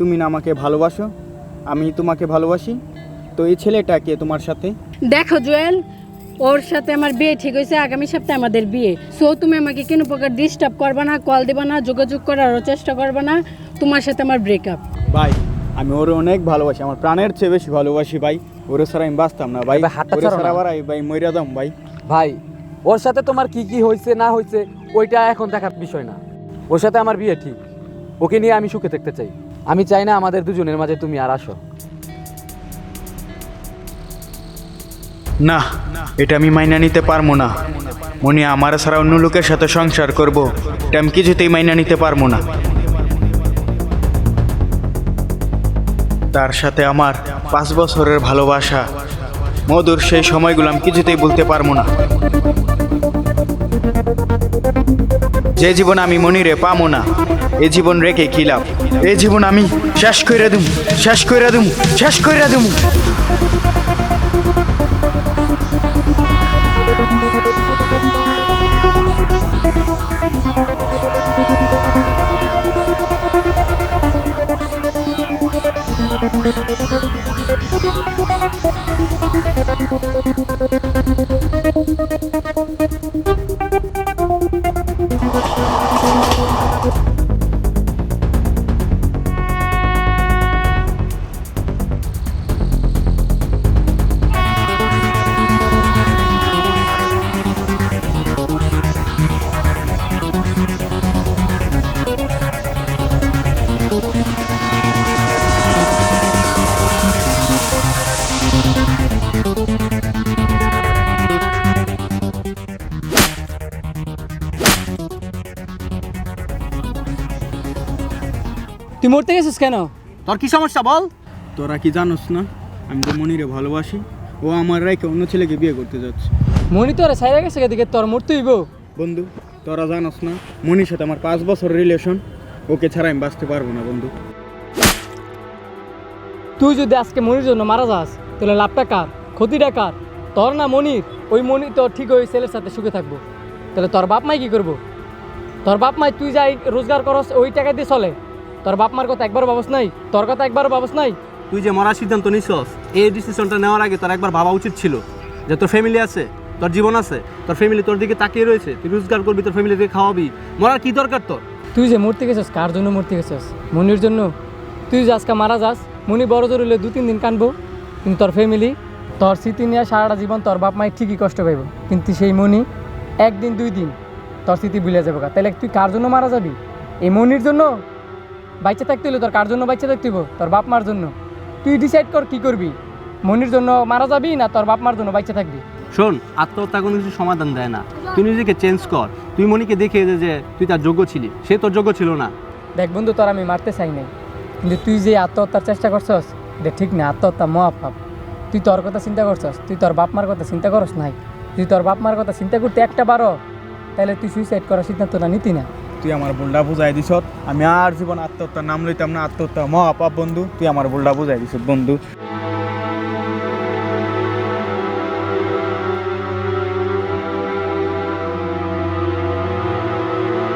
তুমি না আমাকে ভালোবাসো আমি তোমাকে ভালোবাসি। তো এই ছেলেটাকে তোমার সাথে? দেখো জুয়েল ওর সাথে আমার বিয়ে ঠিক হয়েছে আগামী সপ্তাহে আমাদের বিয়ে। সো তুমি আমাকে কোনো প্রকার ডিস্টার্ব করবে না কল দেবে না যোগাযোগ করারও চেষ্টা করবে না তোমার সাথে আমার ব্রেকআপ ভাই আমি ওরে অনেক ভালোবাসি আমার প্রাণের চেয়ে বেশি ভালোবাসি ভাই। ওরে ছাড়া আমি বাঁচতাম না ভাই ভাই, হাতটা ওরে ছাড়ো ছাড়া না। আবার আমি ভাই মইরা দাম ভাই। ভাই ওর সাথে তোমার কি কি হয়েছে না হয়েছে ওইটা এখন দেখার বিষয় না। ওর সাথে আমার বিয়ে ঠিক ওকে নিয়ে আমি সুখে থাকতে চাই। আমি চাই না আমাদের দুজনের মাঝে তুমি আর আসো। না, এটা আমি মাইনা নিতে পারব না। মনি, আমার ছাড়া অন্য লোকের সাথে সংসার করব। এটা আমি কিছুতেই মাইনা নিতে পারব না। তার সাথে আমার পাঁচ বছরের ভালোবাসা। মধুর সেই সময়গুলো আমি কিছুতেই বলতে পারব না। যে জীবন আমি মনিরে পামো না, এ জীবন রেখে কি লাভ? এ জীবন আমি শেষ কইরা দুম, শেষ কইরা দুম, শেষ কইরা দুম। তুই মরতে গেছিস কেন? তোর কি সমস্যা বল? তোরা কি জানোস না? আমি তো মনিরে ভালোবাসি। ও আমার রাইকে অন্য ছেলেকে বিয়ে করতে যাচ্ছে। মনি তোরা সাইরা গেছে এদিকে তোর মরতে হইব। বন্ধু তোরা জানোস না মনির সাথে আমার পাঁচ বছর রিলেশন ওকে ছাড়া আমি বাঁচতে পারব না বন্ধু। তুই যদি আজকে মনির জন্য মারা যাস তাহলে লাভটা কার? ক্ষতিটা কার? তোর না মনির? ওই মনি তো ঠিক ওই ছেলের সাথে সুখে থাকব। তাহলে তোর বাপ মাই কি করব? তোর বাপ মাই তুই যাই রোজগার করস ওই টাকা দিয়ে চলে। তোর বাপ মার কথা একবার বাবস নাই? তোর কথা একবার বাবস নাই? তুই যে মরার সিদ্ধান্ত নিছস এই ডিসিশনটা নেওয়ার আগে তোর একবার ভাবা উচিত ছিল যে তোর ফ্যামিলি আছে তোর জীবন আছে তোর ফ্যামিলি তোর দিকে তাকিয়ে রয়েছে তুই রোজগার করবি তোর ফ্যামিলিকে খাওয়াবি। মরার কি দরকার তোর? তুই যে মরতে গেছিস কার জন্য মরতে গেছিস? মনির জন্য। তুই যে আজকে মারা যাস মনি বড় জোর হলে দু তিন দিন কানবো। কিন্তু তোর ফ্যামিলি তোর স্মৃতি নিয়ে সারাটা জীবন তোর বাপ মাই ঠিকই কষ্ট পাইব। কিন্তু সেই মনি একদিন দুই দিন তোর স্মৃতি ভুলে যাব তাহলে তুই কার জন্য মারা যাবি? এই মনির জন্য? বাইচে থাকতে হলে তোর কার জন্য বাইচে থাকতে হইব? তোর বাপ মার জন্য। তুই ডিসাইড কর কি করবি? মনির জন্য মারা যাবি না তোর বাপ মার জন্য বাইচে থাকবি? শোন আত্মহত্যা কোনো কিছু সমাধান দেয় না। তুই নিজেকে চেঞ্জ কর। তুই মনিকে দেখিয়ে দে যে তুই তার যোগ্য ছিলি। সে তোর যোগ্য ছিল না। দেখ বন্ধু তোর আমি মারতে চাই নাই। কিন্তু তুই যে আত্মহত্যার চেষ্টা করছস এটা ঠিক না আত্মহত্যা মহাপাপ। তুই তোর কথা চিন্তা করছস তুই তোর বাপ মার কথা চিন্তা করস নাই। তুই তোর বাপ মার কথা চিন্তা করতে একটা বারো তাহলে তুই সুইসাইড করার সিদ্ধান্ত না নিতি না। তুই আমার ভুলটা বুঝাই দিছত আমি আর জীবন আত্মহত্যার নাম লইতাম না, আত্মহত্যা মহাপাপ বন্ধু, তুই আমার ভুলটা বুঝাই দিছ বন্ধু।